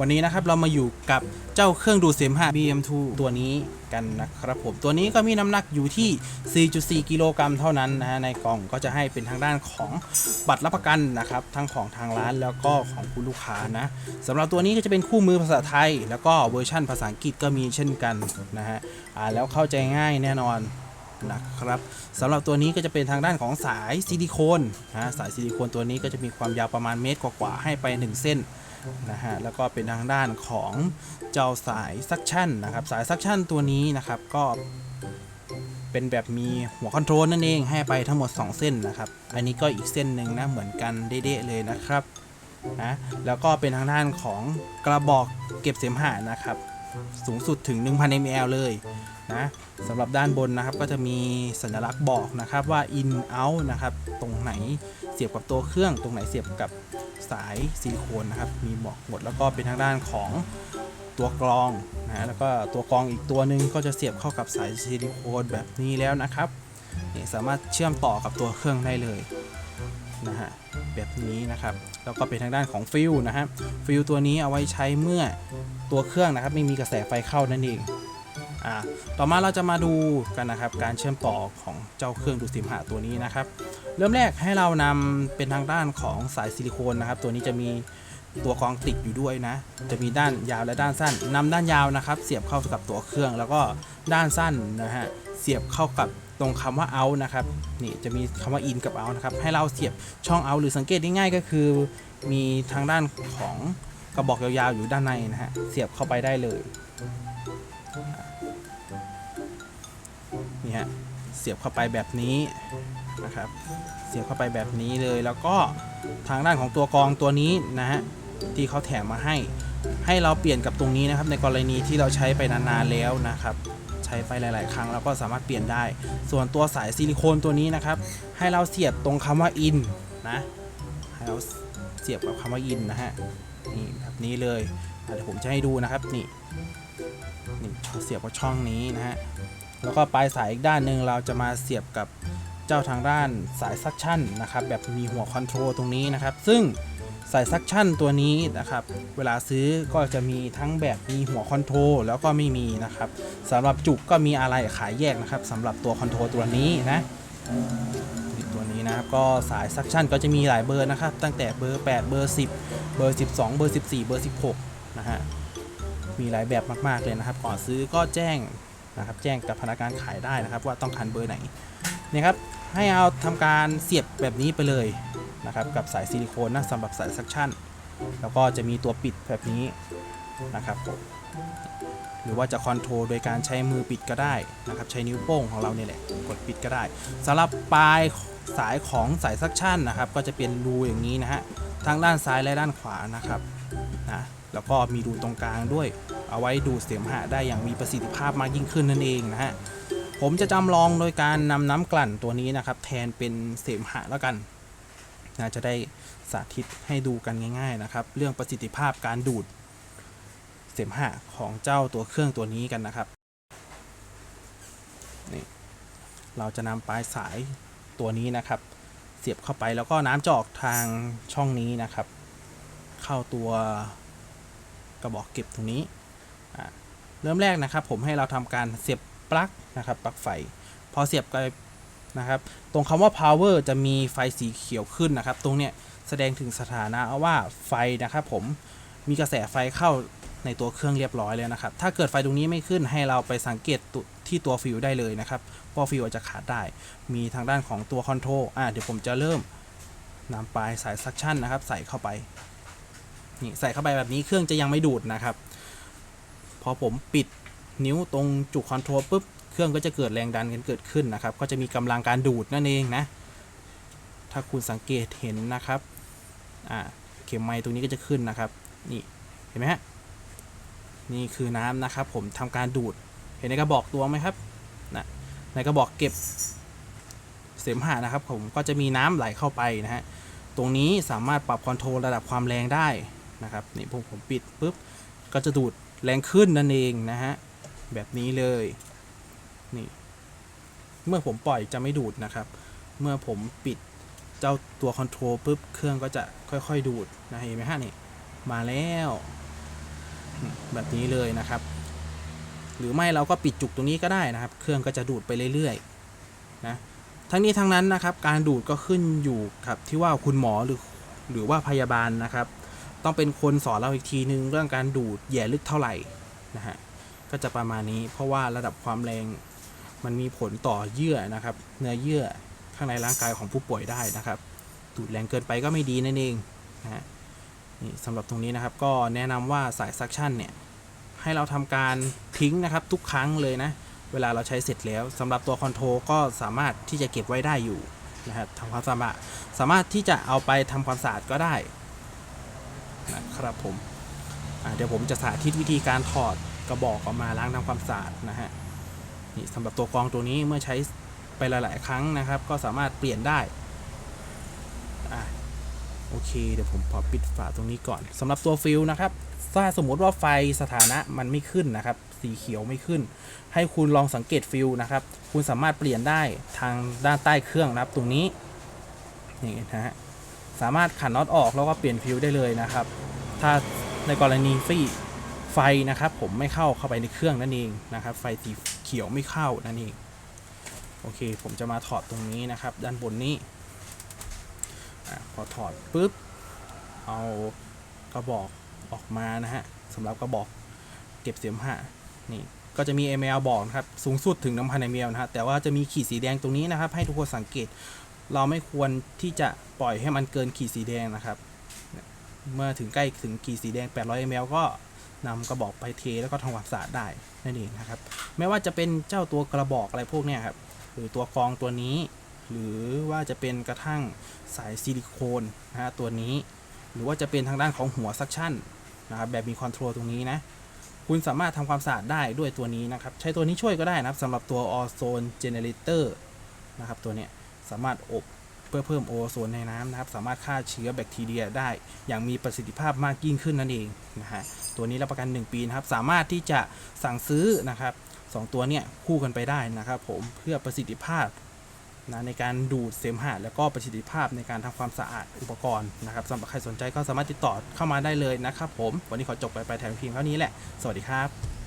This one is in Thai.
วันนี้นะครับเรามาอยู่กับเจ้าเครื่องดูดเสมหะ BM2 ตัวนี้กันนะครับผมตัวนี้ก็มีน้ำหนักอยู่ที่ 4.4 กิโลกรัมเท่านั้นนะฮะในกล่องก็จะให้เป็นทางด้านของบัตรรับประกันนะครับ ทั้งของทางร้านแล้วก็ของคุณลูกค้านะสำหรับตัวนี้ก็จะเป็นคู่มือภาษาไทย แล้วก็เวอร์ชั่นภาษาอังกฤษก็มีเช่นกันนะฮะอ่าแล้วเข้าใจง่ายแน่นอน นะครับสำหรับตัวนี้ก็จะเป็นทางด้านของสายซิลิโคนนะสายซิลิโคนตัวนี้ก็จะมีความยาวประมาณเมตรกว่าๆให้ไป 1 เส้นนะฮะแล้วก็เป็นทางด้านของเจ้าสายซักชั่นนะครับสายซักชั่นตัวนี้นะครับก็เป็นแบบมีหัวคอนโทรลนั่นเองให้ไปทั้งหมด 2 เส้นนะครับ อันนี้ก็อีกเส้นหนึ่งนะเหมือนกันเด๊ะๆเลยนะครับนะแล้วก็เป็นทางด้านของกระบอกเก็บเสมหะนะครับ สูงสุดถึง 1,000 ml เลยนะสำหรับด้านบนนะครับก็จะมีสัญลักษณ์บอกนะครับว่า in out นะครับตรงไหนเสียบกับตัวเครื่อง ตรงไหนเสียบกับสายซิลิโคนนะครับมีบอกหมดแล้วก็เป็นทางด้านของตัวกรองนะแล้วก็ตัวกรองอีกตัวหนึ่งก็จะเสียบเข้ากับสายซิลิโคนแบบนี้แล้วนะครับนี่สามารถเชื่อมต่อกับตัวเครื่องได้เลย นะฮะแบบนี้นะครับแล้วก็เป็นทางด้านของฟิลนะฮะฟิลตัวนี้เอาไว้ใช้เมื่อตัวเครื่องนะครับไม่มีกระแสไฟเข้านั่นเองอ่าต่อมาเราจะมาดูกันนะครับการเชื่อมต่อของเจ้าเครื่องดูดสิมหะตัวนี้นะครับ เริ่มแรกให้เรานำเป็นทางด้านของสายซิลิโคนนะครับ ตัวนี้จะมีตัวกองติดอยู่ด้วยนะ จะมีด้านยาวและด้านสั้นนำด้านยาวนะครับ เสียบเข้ากับตัวเครื่อง แล้วก็ด้านสั้นนะฮะเสียบเข้ากับ ตรงคำว่า out นะครับนี่จะมีคำว่า in กับ out นะครับให้เราเสียบช่อง out หรือสังเกตง่ายๆก็คือ มีทางด้านของกระบอกยาวๆอยู่ด้านในนะฮะเสียบเข้าไปได้เลยนี่ฮะเสียบเข้าไปแบบนี้นะครับเสียบเข้าไปแบบนี้เลยแล้วก็ทางด้านของตัวกรองตัวนี้นะฮะที่เขาแถมมาให้ ให้เราเปลี่ยนกับตรงนี้นะครับ ในกรณีที่เราใช้ไปนานๆแล้วนะครับ ใช้ไปหลาย ๆ ครั้งเราก็สามารถเปลี่ยนได้ ส่วนตัวสายซิลิโคนตัวนี้นะครับ ให้เราเสียบตรงคำว่า in นะให้เราเสียบกับคำว่า in นะฮะนี่แบบนี้เลยเดี๋ยวผมจะให้ดูนะครับนี่นี่เสียบกับช่องนี้นะฮะแล้วก็ปลายสายอีกด้านหนึ่งเราจะมาเสียบกับเจ้าทางด้านสายซักชั่นนะครับแบบมีหัวคอนโทรลตรงนี้นะครับ ซึ่ง สายซักชั่นตัวนี้นะครับ เวลาซื้อก็จะมีทั้งแบบมีหัวคอนโทรแล้วก็ไม่มีนะครับสำหรับจุกก็มีอะไรขายแยกนะครับสำหรับตัวคอนโทรตัวนี้นะตัวนี้นะครับก็สายซักชั่นก็จะมีหลายเบอร์นะครับ ตั้งแต่เบอร์ 8 เบอร์ 10 เบอร์ 12 เบอร์ 14 เบอร์ 16 นะฮะมีหลายแบบมากๆเลยนะครับ ก่อนซื้อก็แจ้งนะครับ แจ้งกับพนักงานขายได้นะครับ ว่าต้องการเบอร์ไหนนี่ครับให้เอาทำการเสียบแบบนี้ไปเลย นะครับกับสายซิลิโคนนะสำหรับสายซักชั่น แล้วก็จะมีตัวปิดแบบนี้นะครับผมหรือว่าจะคอนโทรลโดยการใช้มือปิดก็ได้นะครับใช้นิ้วโป้งของเราเนี่ยแหละกดปิดก็ได้สำหรับปลายสายของสายซักชั่นนะครับ ก็จะเป็นรูอย่างนี้นะฮะทั้งด้านซ้ายและด้านขวานะครับนะแล้วก็มีรูตรงกลางด้วย เอาไว้ดูดเสมหะได้อย่างมีประสิทธิภาพมากยิ่งขึ้นนั่นเองนะฮะผมจะจำลองโดยการนำน้ำกลั่นตัวนี้นะครับ แทนเป็นเสมหะแล้วกัน นะจะได้สาธิตให้ดูกันง่าย ๆนะครับ เรื่องประสิทธิภาพการดูดเสมหะของเจ้าตัวเครื่องตัวนี้กันนะครับนี่เราจะนำปลายสายตัวนี้นะครับ เสียบเข้าไปแล้วก็น้ำจะออกทางช่องนี้นะครับ เข้าตัวกระบอกเก็บตรงนี้อะเริ่มแรกนะครับ ผมให้เราทำการเสียบปลั๊กนะครับปลั๊กไฟ พอเสียบไป นะครับ ตรงคำว่า power จะมีไฟสีเขียวขึ้นนะครับ ตรงเนี้ยแสดงถึงสถานะว่าไฟนะครับผมมีกระแสไฟเข้าในตัวเครื่องเรียบร้อยแล้วนะครับ ถ้าเกิดไฟตรงนี้ไม่ขึ้นให้เราไปสังเกตที่ตัวฟิวได้เลยนะครับเพราะฟิวอาจจะขาดได้ มีทางด้านของตัวคอนโทรลอะเดี๋ยวผมจะเริ่มนำปลายสายซักชั่นนะครับ ใส่เข้าไปนี่ใส่เข้าไปแบบนี้เครื่องจะยังไม่ดูดนะครับ พอผมปิดนิ้วตรงจุกคอนโทรลปุ๊บ เครื่องก็จะเกิดแรงดันกันเกิดขึ้นนะครับ ก็จะมีกำลังการดูดนั่นเองนะ ถ้าคุณสังเกตเห็นนะครับอ่าเข็มไม้ตรงนี้ก็จะขึ้นนะครับ นี่เห็นไหมฮะนี่คือน้ำนะครับ ผมทำการดูดเห็นในกระบอกตัวไหมครับนะในกระบอกเก็บเสมหะนะครับ ผมก็จะมีน้ำไหลเข้าไปนะฮะตรงนี้สามารถปรับคอนโทรลระดับความแรงได้นะครับนี่ผมผมปิดปุ๊บก็จะดูดแรงขึ้นนั่นเองนะฮะแบบนี้เลย นี่ เมื่อผมปล่อยจะไม่ดูดนะครับ เมื่อผมปิดเจ้าตัวคอนโทรลปุ๊บเครื่องก็จะค่อยๆดูดนะเห็นไหมฮะนี่มาแล้วแบบนี้เลยนะครับ หรือไม่เราก็ปิดจุกตรงนี้ก็ได้นะครับ เครื่องก็จะดูดไปเรื่อยๆนะทั้งนี้ทั้งนั้นนะครับ การดูดก็ขึ้นอยู่กับที่ว่าคุณหมอหรือหรือว่าพยาบาลนะครับ ต้องเป็นคนสอนเราอีกทีนึงเรื่องการดูดแย่ลึกเท่าไหร่นะฮะก็จะประมาณนี้เพราะว่าระดับความแรง มันมีผลต่อเยื่อนะครับ เนื้อเยื่อข้างในร่างกายของผู้ป่วยได้นะครับดูดแรงเกินไปก็ไม่ดีนั่นเองนะฮะนี่สำหรับตรงนี้นะครับ ก็แนะนำว่าสายซักชั่นเนี่ยให้เราทำการทิ้งนะครับทุกครั้งเลยนะ เวลาเราใช้เสร็จแล้วสำหรับตัวคอนโทรลก็สามารถที่จะเก็บไว้ได้อยู่นะครับทำความสามารถสามารถที่จะเอาไปทำความสะอาดก็ได้นะครับผมเดี๋ยวผมจะสาธิตวิธีการถอดกระบอกออกมาล้างทำความสะอาดนะฮะ นี่สำหรับตัวกรองตัวนี้เมื่อใช้ไปหลาย ๆ ครั้งนะครับ ก็สามารถเปลี่ยนได้อะโอเค เดี๋ยวผมขอปิดฝาตรงนี้ก่อนสำหรับตัวฟิลนะครับถ้าสมมติว่าไฟสถานะมันไม่ขึ้นนะครับ สีเขียวไม่ขึ้น ให้คุณลองสังเกตฟิลนะครับ คุณสามารถเปลี่ยนได้ทางด้านใต้เครื่องนะครับ ตรงนี้นี่นะฮะสามารถขันน็อตออกแล้วก็เปลี่ยนฟิลได้เลยนะครับ ถ้าในกรณีฟีไฟนะครับ ผมไม่เข้าเข้าไปในเครื่องนั่นเองนะครับ ไฟสี เขียวไม่เข้านั่นเองโอเค ผมจะมาถอดตรงนี้นะครับ ด้านบนนี้อพอถอดปุ๊บ เอากระบอกออกมานะฮะสำหรับกระบอกเก็บเสียมหะนี่ก็จะมี ml บอกนะครับ สูงสุดถึง1,000 ml นะฮะแต่ว่าจะมีขีดสีแดงตรงนี้นะครับ ให้ทุกคนสังเกต เราไม่ควรที่จะปล่อยให้มันเกินขีดสีแดงนะครับ เมื่อถึงใกล้ถึงขีดสีแดง 800 ml ก็ นำกระบอกไปเทแล้วก็ทำความสะอาดได้นั่นเองนะครับไม่ว่าจะเป็นเจ้าตัวกระบอกอะไรพวกเนี้ยครับหรือตัวกรองตัวนี้ หรือว่าจะเป็นกระทั่งสายซิลิโคนนะฮะตัวนี้ หรือว่าจะเป็นทางด้านของหัวซักชั่นนะครับแบบมีคอนโทรลตรงนี้นะคุณสามารถทำความสะอาดได้ด้วยตัวนี้นะครับ ใช้ตัวนี้ช่วยก็ได้นะครับสำหรับตัว Ozone Generator นะครับตัวเนี้ยสามารถอบ เพื่อเพิ่มโอโซนในน้ำนะครับ สามารถฆ่าเชื้อแบคทีเรียได้ อย่างมีประสิทธิภาพมากยิ่งขึ้นนั่นเองนะฮะตัวนี้รับประกัน 1 ปีนะครับ สามารถที่จะสั่งซื้อนะครับสองตัวเนี่ยคู่กันไปได้นะครับผมเพื่อประสิทธิภาพนะในการดูดเสมหะแล้วก็ประสิทธิภาพในการทำความสะอาดอุปกรณ์นะครับสำหรับใครสนใจก็สามารถติดต่อเข้ามาได้เลยนะครับผม วันนี้ขอจบไปไปแถมเพียงเท่านี้แหละ สวัสดีครับ